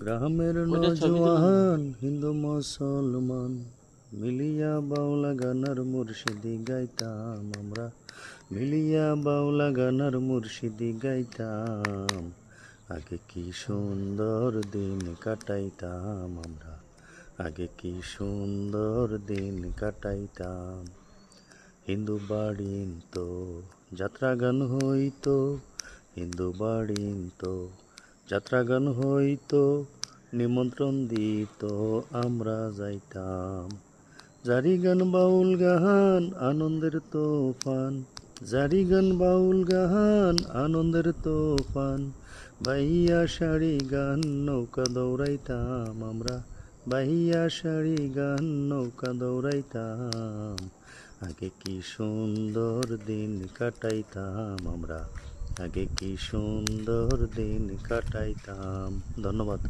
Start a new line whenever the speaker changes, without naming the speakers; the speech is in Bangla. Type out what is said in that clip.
গ্রামের নজওয়ান হিন্দু মুসলমান মিলিয়া বাউলা গানার মুর্শিদি গাইতাম আমরা। মিলিয়া বাউলা গানার মুর্শিদি গাইতাম আগে কি সুন্দর দিন কাটাইতাম আমরা। আগে কি সুন্দর দিন কাটাইতাম। হিন্দু বাড়িন তো যাত্রা গান হইতো হিন্দু বাড়িন তো। যাত্রা গান হইতো, নিমন্ত্রণ দিত, আমরা যাইতাম। জারি গান, বাউল গাহান আনন্দের তোফান। জারি গান, বাউল গাহান আনন্দের তোফান। বাইয়া শাড়ি গান, নৌকা দৌড়াইতাম আমরা। বাইয়া শাড়ি গান, নৌকা দৌড়াইতাম। আগে কি সুন্দর দিন কাটাইতাম আমরা। আগে কি সুন্দর দিন কাটাইতাম। ধন্যবাদ।